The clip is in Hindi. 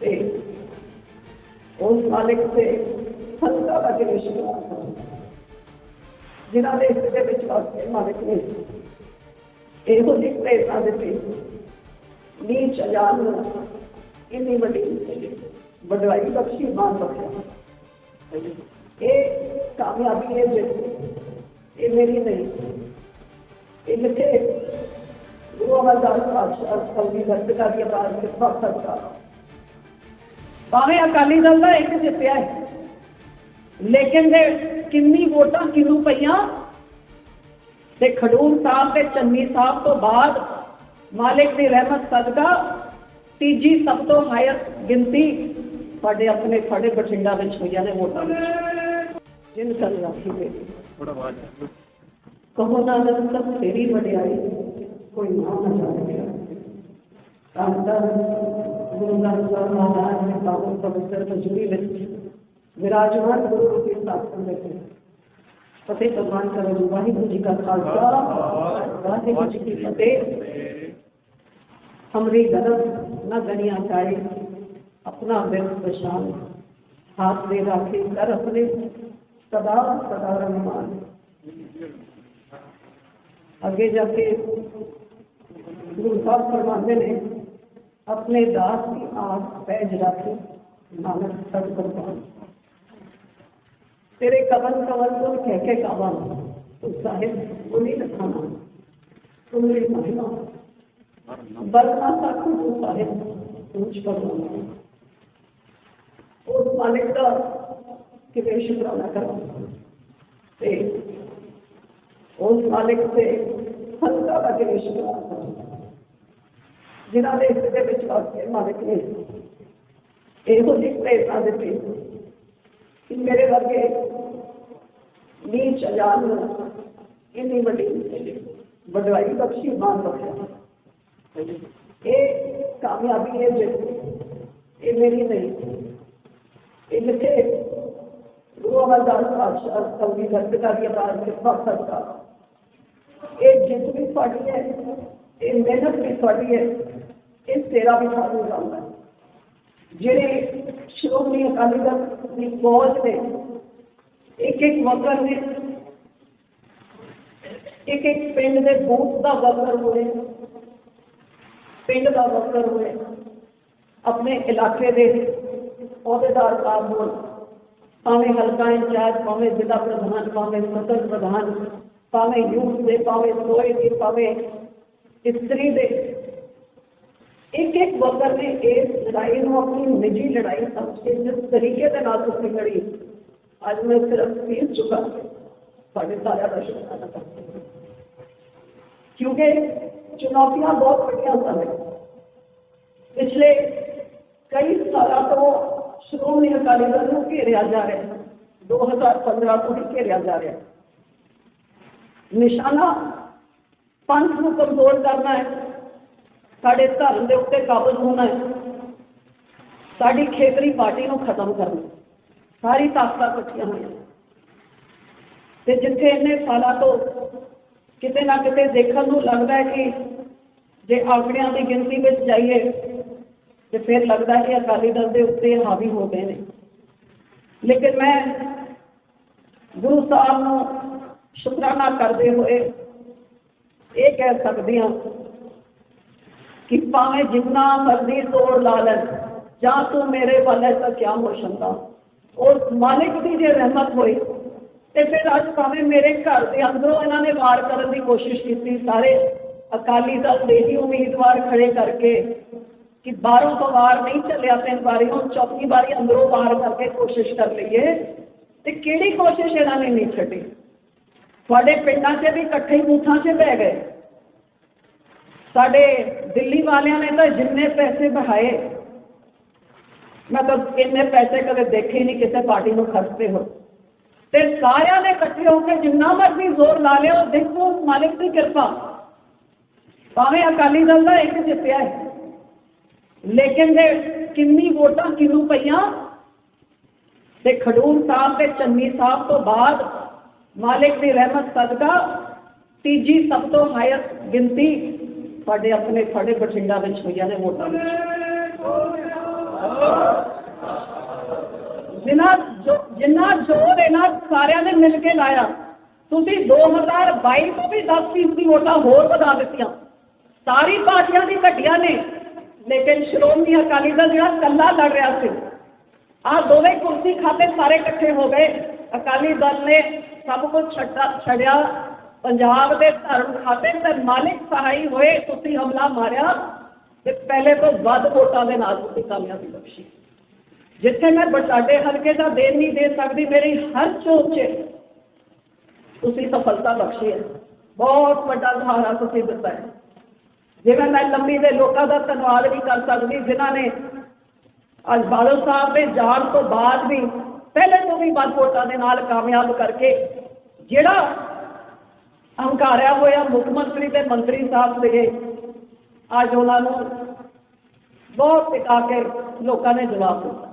ਤੇ ਉਸ ਮਾਲਿਕ ਤੇ ਸੰਤਾ ਦਾ ਕਿ ਵਿਸ਼ਵਾਸ ਹੈ। ਜਿਨ੍ਹਾਂ ਦੇ ਇਸ ਦੇ ਵਿੱਚ ਵਾਸਤੇ ਮਾਲਿਕ ਨੇ ਇਹੋ ਜਿਹੀ ਪ੍ਰੇਰਨਾ ਦਿੱਤੀ ਨੀਚ ਅਜਾਨ ਨੂੰ ਇੰਨੀ ਵੱਡੀ ਵਡਵਾਈ ਬਖਸ਼ੀ ਮਾਨ ਬਖਸ਼ਿਆ ਇਹ ਕਾਮਯਾਬੀ ਹੈ ਜਿਹੜੀ ਇਹ ਮੇਰੀ ਨਹੀਂ ਇਹ ਜਿੱਥੇ ਗੁਰੂ ਅਮਰਦਾਸ ਪਾਤਸ਼ਾਹ ਕਲਗੀ ਦਸਤਕਾ ਦੀ ਆਵਾਜ਼ ਕਿਸਮਤ ਸਕਦਾ ਭਾਵੇਂ ਅਕਾਲੀ ਦਲ ਦਾ ਇੱਕ ਜਿੱਤਿਆ ਹੈ ਲੇਕਿਨ ਦੇ ਕਿੰਨੀ ਵੋਟਾਂ ਕਿਹਨੂੰ ਪਈਆਂ? ਤੇ ਖਡੂਰ ਸਾਹਿਬ ਤੇ ਚੰਨੀ ਸਾਹਿਬ ਤੋਂ ਬਾਅਦ ਮਾਲਿਕ ਦੀ ਰਹਿਮਤ ਸਦਕਾ ਤੀਜੀ ਸਭ ਤੋਂ ਹਾਇਰ ਗਿਣਤੀ ਸਾਡੇ ਆਪਣੇ ਸਾਡੇ ਬਠਿੰਡਾ ਵਿੱਚ ਹੋਈਆਂ ਨੇ ਵੋਟਾਂ ਜਿਨ ਕਲ ਰਾਖੀ ਮੇਰੀ ਥੋੜਾ ਆਵਾਜ਼ ਕਹੋ ਨਾ ਸਭ ਤੇਰੀ ਵਡਿਆਈ ਕੋਈ ਨਾ ਨਾ ਜਾਣੇ। ਤਾਂ महाराज विराजमान गुरु के फतेह भगवान का रजू वाहिगुरु जी का खालसा वाहिगुरु जी की फतेह गलत न गनिया अपना व्यक्त प्रशान हाथ दे राखे कर अपने सदा सदा रमान आगे जाके गुरु साहब फरमाते हैं अपने दास की आग पैज रखी, नानक सब कुर्बान तेरे कवन कवन को कह के कवन तो साहिब बुरी न खाना तुम्हारी महिमा बलना सा कुछ साहिब पूछ पर उस मालिक का कितने शुक्राना करा उस मालिक से हल्का का कितने शुक्राना करा ਜਿਨ੍ਹਾਂ ਦੇ ਇਸ ਦੇ ਵਿੱਚ ਵਾਸਤੇ ਮਾਲਿਕ ਨੇ ਇਹੋ ਜਿਹੀ ਪ੍ਰੇਰਨਾ ਦਿੱਤੀ ਕਿ ਮੇਰੇ ਵਰਗੇ ਨੀਚ ਅਜਾਨ ਨੂੰ ਇੰਨੀ ਵੱਡੀ ਵਡਵਾਈ ਬਖਸ਼ੀ ਮਾਨ ਬਖਸ਼ਿਆ ਇਹ ਕਾਮਯਾਬੀ ਹੈ ਜਿਹੜੀ ਇਹ ਮੇਰੀ ਨਹੀਂ ਇਹ ਜਿੱਥੇ ਗੁਰੂ ਅਮਰਦਾਸ ਪਾਤਸ਼ਾਹ ਕਲਗੀ ਦਸਤਕਾ ਦੀ ਆਵਾਜ਼ ਕਿਸਮਤ ਸਕਦਾ ਇਹ ਜਿੱਤ ਵੀ ਤੁਹਾਡੀ ਹੈ ਇਹ ਮਿਹਨਤ ਵੀ ਤੁਹਾਡੀ ਹੈ ਇਹ ਤੇਰਾ ਵੀ ਸਾਨੂੰ ਜਾਂਦਾ ਜਿਹੜੇ ਸ਼੍ਰੋਮਣੀ ਅਕਾਲੀ ਦਲ ਦੀ ਫੌਜ ਨੇ ਇੱਕ ਇੱਕ ਵਕਰ ਨੇ ਇੱਕ ਇੱਕ ਪਿੰਡ ਦੇ ਬੂਥ ਦਾ ਵਕਰ ਹੋਏ ਪਿੰਡ ਦਾ ਵਕਰ ਹੋਏ ਆਪਣੇ ਇਲਾਕੇ ਦੇ ਅਹੁਦੇਦਾਰ ਸਾਹਿਬ ਹੋਣ ਭਾਵੇਂ ਹਲਕਾ ਇੰਚਾਰਜ ਭਾਵੇਂ ਜ਼ਿਲ੍ਹਾ ਪ੍ਰਧਾਨ ਭਾਵੇਂ ਸਦਰ ਪ੍ਰਧਾਨ ਭਾਵੇਂ ਯੂਥ ਦੇ ਭਾਵੇਂ ਸੋਏ ਦੇ ਭਾਵੇਂ ਇਸਤਰੀ ਦੇ एक एक वर्कर ने इस लड़ाई को अपनी निजी लड़ाई समझ के जिस तरीके से बात उसकी लड़ी, आज मैं सिर्फ़ पीस चुका साढ़े सारा का शुक्राना करते क्योंकि चुनौतियाँ बहुत बढ़िया सब है। पिछले कई साल तो श्रोमणी अकाली दल को घेरिया जा रहा है। दो हज़ार पंद्रह को ही घेरिया जा रहा है। निशाना पंथ को कमज़ोर करना है। ਸਾਡੇ ਧਰਮ ਦੇ ਉੱਤੇ ਕਾਬਜ਼ ਹੋਣਾ ਹੈ। ਸਾਡੀ ਖੇਤਰੀ ਪਾਰਟੀ ਨੂੰ ਖਤਮ ਕਰਨਾ ਸਾਰੀ ਤਾਕਤਾਂ ਇਕੱਠੀਆਂ ਹੋਈਆਂ ਤੇ ਜਿੱਥੇ ਇੰਨੇ ਸਾਲਾਂ ਤੋਂ ਕਿਤੇ ਨਾ ਕਿਤੇ ਦੇਖਣ ਨੂੰ ਲੱਗਦਾ ਹੈ ਕਿ ਜੇ ਆંકੜਿਆਂ ਦੀ ਗਿਣਤੀ ਵਿੱਚ ਜਾਈਏ, ਤੇ ਫਿਰ ਲੱਗਦਾ ਕਿ ਅਕਾਲੀ ਦਲ ਦੇ ਉੱਤੇ ਹਾਵੀ ਹੋ ਗਏ ਨੇ। ਲੇਕਿਨ ਮੈਂ ਗੁਰੂ ਸਾਹਿਬ ਨੂੰ ਸ਼ੁਕਰਾਨਾ ਕਰਦੇ ਹੋਏ ਇਹ ਕਹਿ ਸਕਦੀ ਹਾਂ ਕਿ ਭਾਵੇਂ ਜਿੰਨਾ ਮਰਜ਼ੀ ਜ਼ੋਰ ਲਾ ਲੈਣ ਜਾਂ ਤੂੰ ਮੇਰੇ ਵੱਲ ਹੈ ਤਾਂ ਕਿਆ ਹੋ ਸਕਦਾ ਉਸ ਮਾਲਿਕ ਦੀ ਜੇ ਰਹਿਮਤ ਹੋਈ ਤੇ ਫਿਰ ਅੱਜ ਭਾਵੇਂ ਮੇਰੇ ਘਰ ਦੇ ਅੰਦਰੋਂ ਇਹਨਾਂ ਨੇ ਵਾਰ ਕਰਨ ਦੀ ਕੋਸ਼ਿਸ਼ ਕੀਤੀ ਸਾਰੇ ਅਕਾਲੀ ਦਲ ਦੇ ਹੀ ਉਮੀਦਵਾਰ ਖੜੇ ਕਰਕੇ ਕਿ ਬਾਹਰੋਂ ਤੋਂ ਵਾਰ ਨਹੀਂ ਚੱਲਿਆ ਤਿੰਨ ਵਾਰੀ ਹੁਣ ਚੌਥੀ ਵਾਰੀ ਅੰਦਰੋਂ ਵਾਰ ਕਰਕੇ ਕੋਸ਼ਿਸ਼ ਕਰ ਲਈਏ ਤੇ ਕਿਹੜੀ ਕੋਸ਼ਿਸ਼ ਇਹਨਾਂ ਨੇ ਨਹੀਂ ਛੱਡੀ ਤੁਹਾਡੇ ਪਿੰਡਾਂ 'ਚ ਵੀ ਇਕੱਠੇ ਹੀ ਬੂਥਾਂ 'ਚ ਬਹਿ ਗਏ ਸਾਡੇ ਦਿੱਲੀ ਵਾਲਿਆਂ ਨੇ ਤਾਂ ਜਿੰਨੇ ਪੈਸੇ ਬਹਾਏ ਮੈਂ ਤਾਂ ਇੰਨੇ ਪੈਸੇ ਕਦੇ ਦੇਖੇ ਹੀ ਨਹੀਂ ਕਿਸੇ ਪਾਰਟੀ ਨੂੰ ਖਰਚਦੇ ਹੋ ਤੇ ਸਾਰਿਆਂ ਨੇ ਇਕੱਠੇ ਹੋ ਕੇ ਜਿੰਨਾ ਮਰਜ਼ੀ ਜ਼ੋਰ ਲਾ ਲਿਆ ਉਹ ਦੇਖੋ ਮਾਲਿਕ ਦੀ ਕਿਰਪਾ ਭਾਵੇਂ ਅਕਾਲੀ ਦਲ ਦਾ ਇੱਕ ਜਿੱਤਿਆ ਹੈ ਲੇਕਿਨ ਦੇ ਕਿੰਨੀ ਵੋਟਾਂ ਕਿਹਨੂੰ ਪਈਆਂ ਤੇ ਖਡੂਰ ਸਾਹਿਬ ਤੇ ਚੰਨੀ ਸਾਹਿਬ ਤੋਂ ਬਾਅਦ ਮਾਲਿਕ ਦੀ ਰਹਿਮਤ ਸਦਕਾ ਤੀਜੀ ਸਭ ਤੋਂ ਹਾਇਰ ਗਿਣਤੀ ਸਾਡੇ ਆਪਣੇ ਸਾਡੇ ਬਠਿੰਡਾ ਵਿੱਚ ਹੋਈਆਂ ਨੇ ਵੋਟਾਂ ਵਿੱਚ ਜਿਨ੍ਹਾਂ ਜੋ ਜਿੰਨਾ ਜੋਰ ਇਹਨਾਂ ਸਾਰਿਆਂ ਨੇ ਮਿਲ ਕੇ ਲਾਇਆ ਤੁਸੀਂ 2022 ਤੋਂ ਵੀ 10 ਫੀਸਦੀ ਵੋਟਾਂ ਹੋਰ ਵਧਾ ਦਿੱਤੀਆਂ ਸਾਰੀ ਪਾਰਟੀਆਂ ਦੀ ਘਟੀਆਂ ਨੇ ਲੇਕਿਨ ਸ਼੍ਰੋਮਣੀ ਅਕਾਲੀ ਦਲ ਜਿਹੜਾ ਕੱਲਾ ਲੜ ਰਿਹਾ ਸੀ ਆ ਦੋਵੇਂ ਕੁਰਸੀ ਖਾਤੇ ਸਾਰੇ ਇਕੱਠੇ ਹੋ ਗਏ ਅਕਾਲੀ ਦਲ ਨੇ ਸਭ ਕੁਝ ਛੱਡਾ ਛੜਿਆ ਪੰਜਾਬ ਦੇ ਧਰਮ ਖਾਤੇ ਤੇ ਮਾਲਿਕ ਸਹਾਈ ਹੋਏ ਤੁਸੀਂ ਹਮਲਾ ਮਾਰਿਆ ਤੇ ਪਹਿਲੇ ਤੋਂ ਵੱਧ ਵੋਟਾਂ ਦੇ ਨਾਲ ਤੁਸੀਂ ਕਾਮਯਾਬੀ ਬਖਸ਼ੀ ਜਿੱਥੇ ਮੈਂ ਬਟਾਡੇ ਹਲਕੇ ਦਾ ਦੇਣ ਨਹੀਂ ਦੇ ਸਕਦੀ ਮੇਰੀ ਹਰ ਚੋਕ 'ਚ ਤੁਸੀਂ ਸਫਲਤਾ ਬਖਸ਼ੀ ਹੈ ਬਹੁਤ ਵੱਡਾ ਸਹਾਰਾ ਤੁਸੀਂ ਦਿੱਤਾ ਹੈ ਜਿਵੇਂ ਮੈਂ ਲੰਮੀ ਦੇ ਲੋਕਾਂ ਦਾ ਧੰਨਵਾਦ ਨਹੀਂ ਕਰ ਸਕਦੀ ਜਿਨ੍ਹਾਂ ਨੇ ਅੱਜ ਬਾਦਲ ਸਾਹਿਬ ਦੇ ਜਾਣ ਤੋਂ ਬਾਅਦ ਵੀ ਪਹਿਲੇ ਤੋਂ ਵੀ ਵੱਧ ਵੋਟਾਂ ਦੇ ਨਾਲ ਕਾਮਯਾਬ ਕਰਕੇ ਜਿਹੜਾ ਹੰਕਾਰਿਆ ਹੋਇਆ ਮੁੱਖ ਮੰਤਰੀ ਤੇ ਮੰਤਰੀ ਸਾਹਿਬ ਸੀਗੇ ਅੱਜ ਉਹਨਾਂ ਨੂੰ ਬਹੁਤ ਟਿਕਾ ਕੇ ਲੋਕਾਂ ਨੇ ਜਵਾਬ ਦਿੱਤਾ